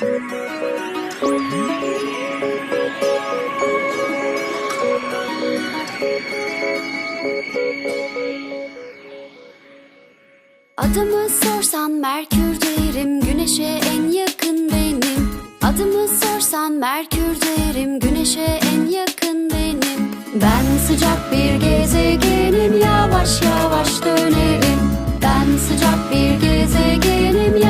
Adımı sorsan Merkür derim Güneşe en yakın benim. Adımı sorsan Merkür derim Güneşe en yakın benim. Ben sıcak bir gezegenim Yavaş yavaş dönerim. Ben sıcak bir gezegenim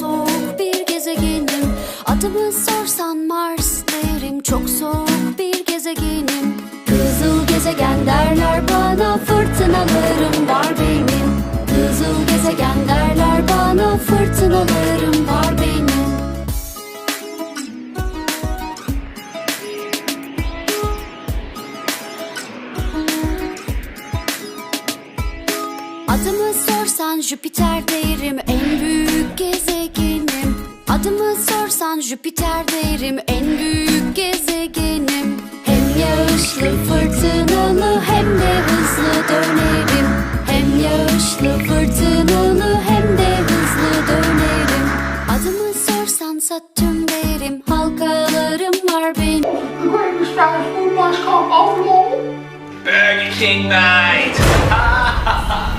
soğuk bir gezegenim. Adımı sorsan Mars derim çok soğuk bir gezegenim. Kızıl gezegen derler bana fırtınalarım var benim. Kızıl gezegen derler bana fırtınalarım var benim. Adımı sorsan Jüpiter derim sorsan Jüpiter derim en büyük gezegenim Hem yağışlı fırtınalı hem de hızlı dönerim Hem yağışlı fırtınalı hem de hızlı dönerim Adımı sorsan Satürn derim halkalarım var benim The greatest fast food must come overload. Burger King night!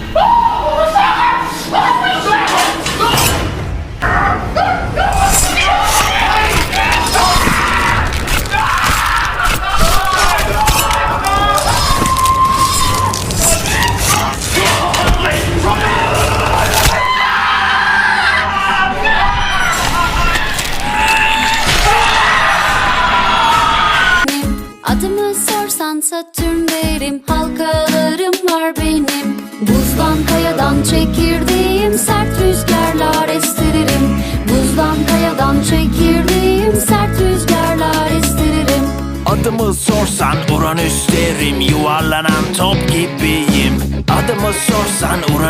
Adımı sorsan Satürn derim. Halkalarım var benim. Buzdan kayadan çekirdiğim Sert rüzgarlar estiririm. Buzdan kayadan çekirdiğim Sert rüzgarlar estiririm. Adımı sorsan Uranüs derim Yuvarlanan top gibiyim. Adımı sorsan Uranüs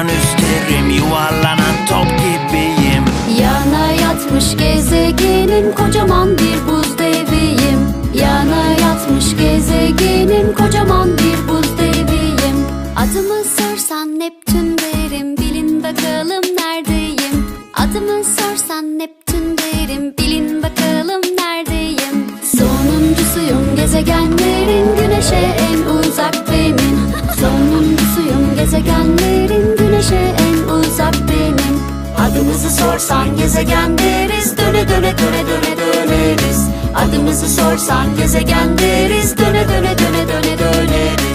derim Bilin bakalım neredeyim? Adımı sorsan Neptün derim Bilin bakalım neredeyim? Sonuncusuyum gezegenlerin Güneşe en uzak benim. Sonuncusuyum gezegenlerin Güneşe en uzak benim. Adımızı sorsan gezegen deriz Döne döne döne döne döneriz. Adımızı sorsan gezegen deriz Döne döne döne döne döneriz